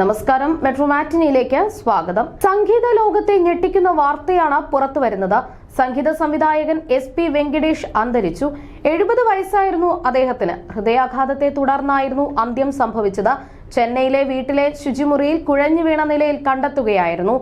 നമസ്കാരം. മെട്രോമാറ്റിനിയിലേക്ക് സ്വാഗതം. സംഗീത ലോകത്തെ ഞെട്ടിക്കുന്ന വാർത്തയാണ് പുറത്തു വരുന്നത് സംഗീത സംവിധായകൻ എസ് പി വെങ്കടേഷ് അന്തരിച്ചു. എഴുപത് വയസ്സായിരുന്നു അദ്ദേഹത്തിന്. ഹൃദയാഘാതത്തെ തുടർന്നായിരുന്നു അന്ത്യം സംഭവിച്ചത്. ചെന്നൈയിലെ വീട്ടിലെ ശുചിമുറിയിൽ കുഴഞ്ഞു വീണ നിലയിൽ കണ്ടെത്തുകയായിരുന്നു.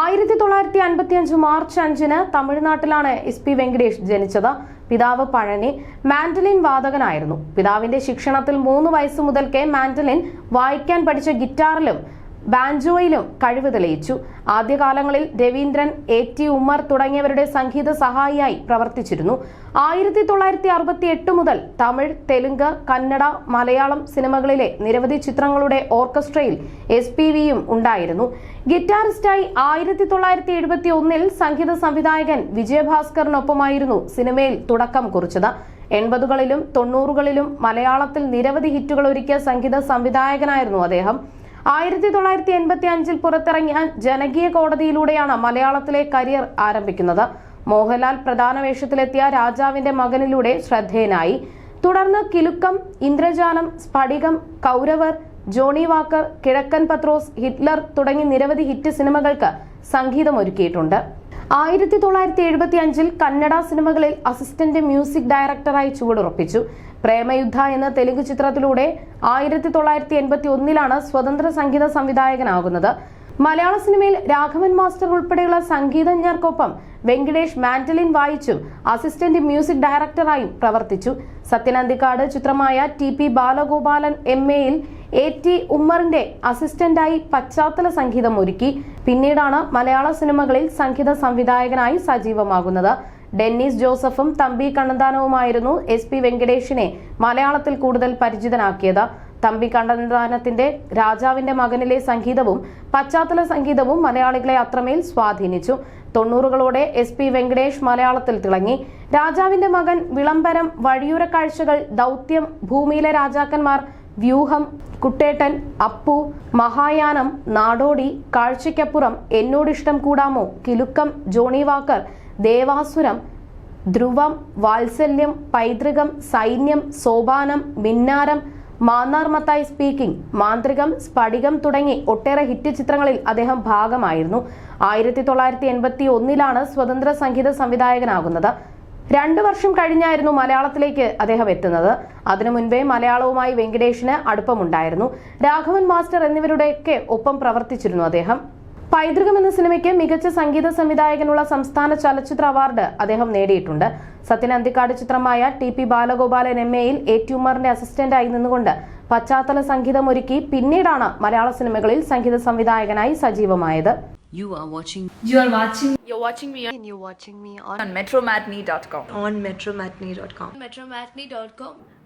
ആയിരത്തി തൊള്ളായിരത്തി അൻപത്തി അഞ്ച് മാർച്ച് അഞ്ചിന് തമിഴ്നാട്ടിലാണ് എസ് പി വെങ്കടേഷ് ജനിച്ചത്. പിതാവ് പഴനി മാൻഡലിൻ വാദകനായിരുന്നു പിതാവിന്റെ ശിക്ഷണത്തിൽ മൂന്ന് വയസ്സ് മുതൽക്കേ മാൻഡലിൻ വായിക്കാൻ പഠിച്ച ഗിറ്റാറിലും ബാൻജോയിലും കഴിവ് തെളിയിച്ചു. ആദ്യകാലങ്ങളിൽ രവീന്ദ്രൻ എ ടി ഉമ്മർ തുടങ്ങിയവരുടെ സംഗീത സഹായിയായി പ്രവർത്തിച്ചിരുന്നു. ആയിരത്തി തൊള്ളായിരത്തി അറുപത്തി എട്ട് മുതൽ തമിഴ് തെലുങ്ക് കന്നഡ മലയാളം സിനിമകളിലെ നിരവധി ചിത്രങ്ങളുടെ ഓർക്കസ്ട്രയിൽ എസ് പി വിയും ഉണ്ടായിരുന്നു. ഗിറ്റാറിസ്റ്റായി ആയിരത്തി തൊള്ളായിരത്തി എഴുപത്തി ഒന്നിൽ സംഗീത സംവിധായകൻ വിജയഭാസ്കറിനൊപ്പമായിരുന്നു സിനിമയിൽ തുടക്കം കുറിച്ചത്. എൺപതുകളിലും തൊണ്ണൂറുകളിലും മലയാളത്തിൽ നിരവധി ഹിറ്റുകൾ ഒരുക്കിയ സംഗീത സംവിധായകനായിരുന്നു അദ്ദേഹം. ആയിരത്തി തൊള്ളായിരത്തി എൺപത്തി അഞ്ചിൽ പുറത്തിറങ്ങിയ ജനകീയ കോടതിയിലൂടെയാണ് മലയാളത്തിലെ കരിയർ ആരംഭിക്കുന്നത്. മോഹൻലാൽ പ്രധാന വേഷത്തിലെത്തിയ രാജാവിന്റെ മകനിലൂടെ ശ്രദ്ധേയനായി. തുടർന്ന് കിലുക്കം ഇന്ദ്രജാലം സ്ഫടികം കൗരവർ ജോണി വാക്കർ കിഴക്കൻ പത്രോസ് ഹിറ്റ്ലർ തുടങ്ങി നിരവധി ഹിറ്റ് സിനിമകൾക്ക് സംഗീതമൊരുക്കിയിട്ടുണ്ട്. ആയിരത്തി തൊള്ളായിരത്തി എഴുപത്തി അഞ്ചിൽ കന്നഡ സിനിമകളിൽ അസിസ്റ്റന്റ് മ്യൂസിക് ഡയറക്ടറായി ചുവടുറപ്പിച്ചു. പ്രേമയുദ്ധ എന്ന തെലുങ്ക് ചിത്രത്തിലൂടെ ആയിരത്തി തൊള്ളായിരത്തി എൺപത്തി ഒന്നിലാണ് സ്വതന്ത്ര സംഗീത സംവിധായകനാകുന്നത്. മലയാള സിനിമയിൽ രാഘവൻ മാസ്റ്റർ ഉൾപ്പെടെയുള്ള സംഗീതജ്ഞർക്കൊപ്പം വെങ്കടേഷ് മാൻഡലിൻ വായിച്ചു അസിസ്റ്റന്റ് മ്യൂസിക് ഡയറക്ടറായും പ്രവർത്തിച്ചു. സത്യനന്ദിക്കാട് ചിത്രമായ ടി പി ബാലഗോപാലൻ എം എയിൽ എ ടി ഉമ്മറിന്റെ അസിസ്റ്റന്റായി പശ്ചാത്തല സംഗീതം ഒരുക്കി. പിന്നീടാണ് മലയാള സിനിമകളിൽ സംഗീത സംവിധായകനായി സജീവമാകുന്നത്. ഡെന്നിസ് ജോസഫും തമ്പി കണ്ണന്താനവുമായിരുന്നു എസ് പി വെങ്കടേഷിനെ മലയാളത്തിൽ കൂടുതൽ പരിചിതനാക്കിയത്. തമ്പി കണ്ണന്താനത്തിന്റെ രാജാവിന്റെ മകനിലെ സംഗീതവും പശ്ചാത്തല സംഗീതവും മലയാളികളെ അത്രമേൽ സ്വാധീനിച്ചു. തൊണ്ണൂറുകളോടെ എസ് പി വെങ്കടേഷ് മലയാളത്തിൽ തിളങ്ങി. രാജാവിന്റെ മകൻ വിളംബരം വഴിയൂര കാഴ്ചകൾ ദൗത്യം ഭൂമിയിലെ രാജാക്കന്മാർ വ്യൂഹം Kuttettan Appu Mahayanam Nadodi Kazhchakkappuram Ennodishtam Koodamo? Kilukkam Johnnie Walker Devasuram Dhruvam Vatsalyam Paithrukam Sainyam Sopanam Minnaram Mannar Mathai speaking Manthrikam Sphadikam തുടങ്ങി ഒട്ടേറെ ഹിറ്റ് ചിത്രങ്ങളിൽ അദ്ദേഹം ഭാഗമായിരുന്നു. ആയിരത്തി തൊള്ളായിരത്തി എൺപത്തി ഒന്നിലാണ് സ്വതന്ത്ര സംഗീത സംവിധായകനാകുന്നത്. രണ്ടു വർഷം കഴിഞ്ഞായിരുന്നു മലയാളത്തിലേക്ക് അദ്ദേഹം എത്തുന്നത്. അതിനു മുൻപേ മലയാളവുമായി വെങ്കടേഷിന് അടുപ്പമുണ്ടായിരുന്നു. രാഘവൻ മാസ്റ്റർ എന്നിവരുടെയൊക്കെ ഒപ്പം പ്രവർത്തിച്ചിരുന്നു അദ്ദേഹം. പൈതൃകം എന്ന സിനിമയ്ക്ക് മികച്ച സംഗീത സംവിധായകനുള്ള സംസ്ഥാന ചലച്ചിത്ര അവാർഡ് അദ്ദേഹം നേടിയിട്ടുണ്ട് സത്യൻ അന്തിക്കാട് ചിത്രമായ ടി പി ബാലഗോപാലൻ എം എയിൽ എ ട്യൂമറിന്റെ അസിസ്റ്റന്റായി നിന്നുകൊണ്ട് പശ്ചാത്തല സംഗീതം ഒരുക്കി പിന്നീടാണ് മലയാള സിനിമകളിൽ സംഗീത സംവിധായകനായി സജീവമായത് You are watching You are watching You're watching me and you're watching me on on metromatney.com. on metromatney.com. metromatney.com.